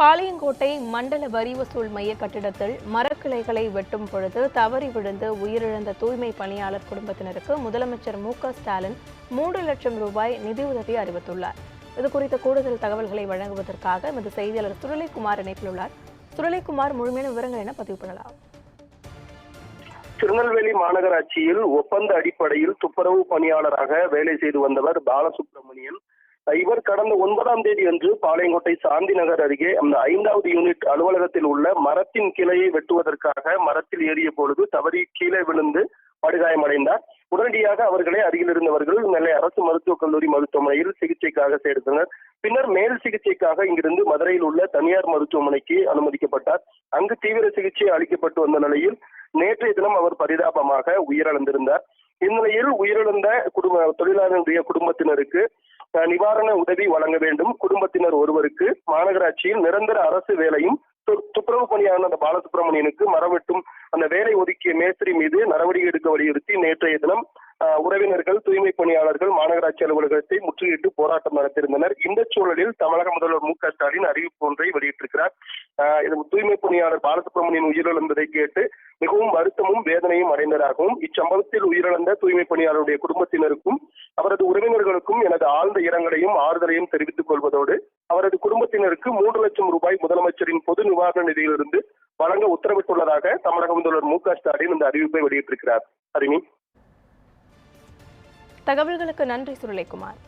பாளையங்கோட்டை மண்டல வரி வசூல் மைய கட்டிடத்தில் மரக்கிளைகளை வெட்டும் பொழுது தவறி விழுந்து உயிரிழந்த தூய்மை பணியாளர் குடும்பத்தினருக்கு முதலமைச்சர் மு க ஸ்டாலின் மூன்று லட்சம் ரூபாய் நிதியுதவி அறிவித்துள்ளார். இது குறித்த கூடுதல் தகவல்களை வழங்குவதற்காக எமது செய்தியாளர் சுரளிக்குமார் இணைப்பில் உள்ளார். சுரளிக்குமார் முழுமையான விவரங்கள் என பதிவு பண்ணலாம்? திருநெல்வேலி மாநகராட்சியில் ஒப்பந்த அடிப்படையில் துப்புரவு பணியாளராக வேலை செய்து வந்தவர் பாலசுப்ரமணியன். இவர் கடந்த ஒன்பதாம் தேதி அன்று பாளையங்கோட்டை சாந்தி நகர் அருகே அந்த ஐந்தாவது யூனிட் அலுவலகத்தில் உள்ள மரத்தின் கிளையை வெட்டுவதற்காக மரத்தில் ஏறிய பொழுது தவறி கீழே விழுந்து படுகாயமடைந்தார். உடனடியாக அவர்களை அருகில் இருந்தவர்கள் நெல்லை அரசு மருத்துவக் கல்லூரி மருத்துவமனையில் சிகிச்சைக்காக சேர்த்தனர். பின்னர் மேல் சிகிச்சைக்காக இங்கிருந்து மதுரையில் உள்ள தனியார் மருத்துவமனைக்கு அனுமதிக்கப்பட்டார். அங்கு தீவிர சிகிச்சை அளிக்கப்பட்டு வந்த நிலையில் நேற்றைய தினம் அவர் பரிதாபமாக உயிரிழந்திருந்தார். இந்நிலையில் உயிரிழந்த குடும்ப தொழிலாளருடைய குடும்பத்தினருக்கு நிவாரண உதவி வழங்க வேண்டும். குடும்பத்தினர் ஒருவருக்கு மாநகராட்சியில் நிரந்தர அரசு வேலையும் துப்புரவு பணியான அந்த பாலசுப்ரமணியனுக்கு மரவெட்டும் அந்த வேலை ஒதுக்கிய மேஸ்திரி மீது நடவடிக்கை எடுக்க வலியுறுத்தி நேற்றைய தினம் உறவினர்கள் தூய்மை பணியாளர்கள் மாநகராட்சி அலுவலகத்தை முற்றுகையிட்டு போராட்டம் நடத்தியிருந்தனர். இந்த சூழலில் தமிழக முதல்வர் மு க ஸ்டாலின் அறிவிப்பு ஒன்றை வெளியிட்டிருக்கிறார். இது தூய்மை பணியாளர் பாலசுப்ரமணியன் உயிரிழந்ததை கேட்டு மிகவும் வருத்தமும் வேதனையும் அடைந்ததாகவும் இச்சம்பவத்தில் உயிரிழந்த தூய்மை பணியாளருடைய குடும்பத்தினருக்கும் அவரது உறவினர்களுக்கும் எனது ஆழ்ந்த இரங்கலையும் ஆறுதலையும் தெரிவித்துக் கொள்வதோடு அவரது குடும்பத்தினருக்கு மூன்று லட்சம் ரூபாய் முதலமைச்சரின் பொது நிவாரண நிதியிலிருந்து வழங்க உத்தரவிட்டுள்ளதாக தமிழக முதல்வர் மு க ஸ்டாலின் இந்த அறிவிப்பை வெளியிட்டிருக்கிறார். ஹரிணி தகவல்களுக்கு நன்றி சுருளைக்குமார்